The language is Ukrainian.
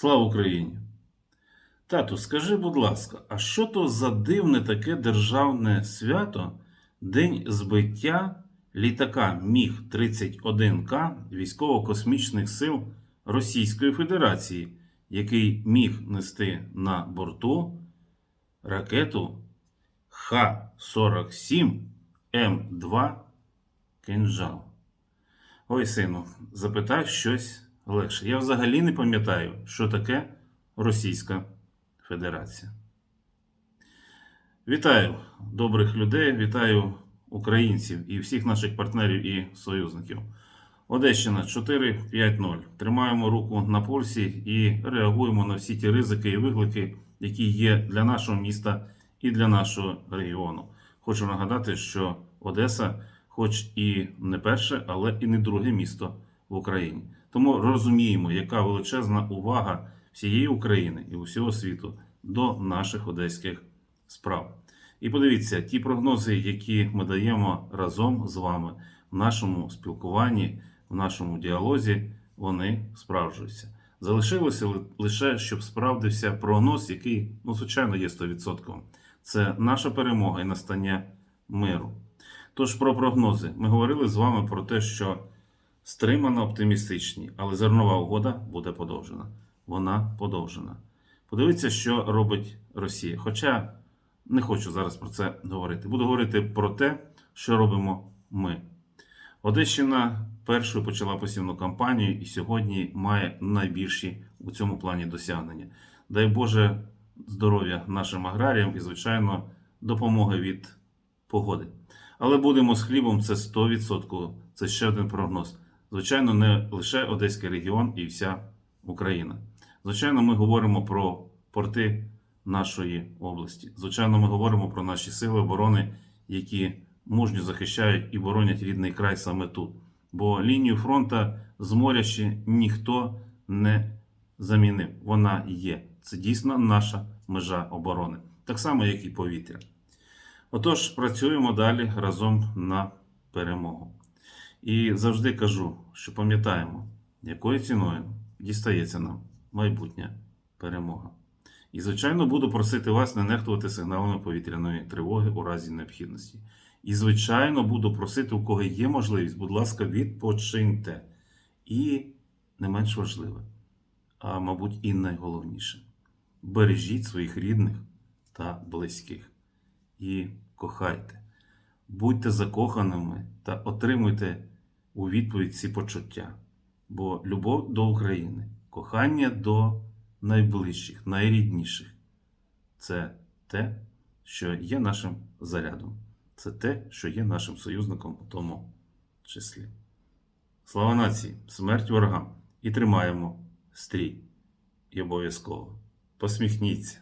Слава Україні! Тату, скажи, будь ласка, а що то за дивне таке державне свято День збиття літака Міг-31К військово-космічних сил Російської Федерації, який міг нести на борту ракету Х-47 М2 Кинжал? Ой, сину, запитай щось легше. Я взагалі не пам'ятаю, що таке Російська Федерація. Вітаю добрих людей, вітаю українців і всіх наших партнерів і союзників. Одещина 4-5-0. Тримаємо руку на пульсі і реагуємо на всі ті ризики і виклики, які є для нашого міста і для нашого регіону. Хочу нагадати, що Одеса, хоч і не перше, але і не друге місто в Україні. Тому розуміємо, яка величезна увага всієї України і усього світу до наших одеських справ. І подивіться, ті прогнози, які ми даємо разом з вами в нашому спілкуванні, в нашому діалозі, вони справджуються. Залишилося лише, щоб справдився прогноз, який, ну, звичайно, є 100%. Це наша перемога і настання миру. Тож про прогнози. Ми говорили з вами про те, що стримано оптимістичні, але зернова угода буде подовжена. Вона подовжена. Подивіться, що робить Росія. Хоча не хочу зараз про це говорити. Буду говорити про те, що робимо ми. Одещина першою почала посівну кампанію і сьогодні має найбільші у цьому плані досягнення. Дай Боже здоров'я нашим аграріям і, звичайно, допомоги від погоди. Але будемо з хлібом це 100%. Це ще один прогноз. Звичайно, не лише Одеський регіон і вся Україна. Звичайно, ми говоримо про порти нашої області. Звичайно, ми говоримо про наші сили оборони, які мужньо захищають і боронять рідний край саме тут. Бо лінію фронта з моря ще ніхто не замінив. Вона є. Це дійсно наша межа оборони, так само, як і повітря. Отож, працюємо далі разом на перемогу. І завжди кажу, що пам'ятаємо, якою ціною дістається нам майбутня перемога. І, звичайно, буду просити вас не нехтувати сигналами повітряної тривоги у разі необхідності. І, звичайно, буду просити, у кого є можливість, будь ласка, відпочиньте. І не менш важливе, а мабуть, і найголовніше бережіть своїх рідних та близьких і кохайте. Будьте закоханими та отримуйте у відповідь ці почуття. Бо любов до України, кохання до найближчих, найрідніших це те, що є нашим зарядом, це те, що є нашим союзником у тому числі. Слава нації, смерть ворогам! І тримаємо стрій. І обов'язково посміхніться.